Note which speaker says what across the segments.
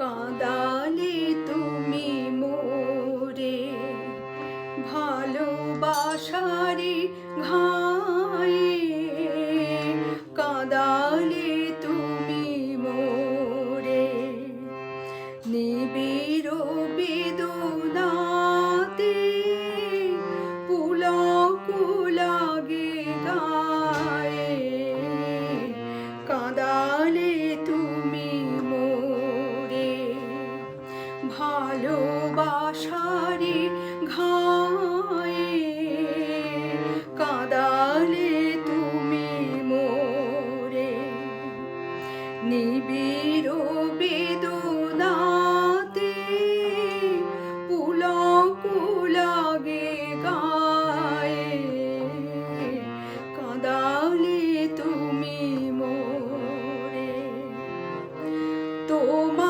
Speaker 1: কাঁদালে তুমি মোরে ভালোবাসারে ঘায়ে ভালোবাসারে ঘায়ে কাঁদালে তুমি মোরে। নিবিড় বেদনাতে পুলক লাগে গায়ে। কাঁদালে তুমি মোরে। তোমারও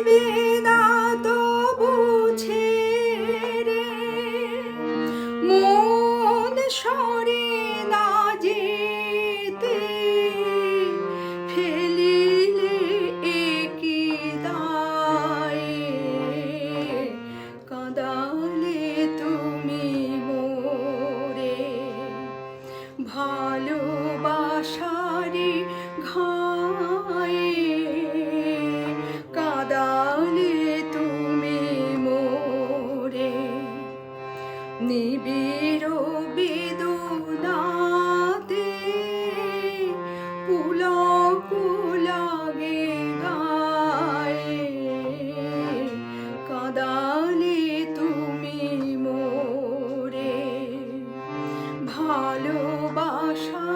Speaker 1: দিবে চিরবিদুনাতে পুলক লাগে কাদালে তুমি মোরে ভালোবাসা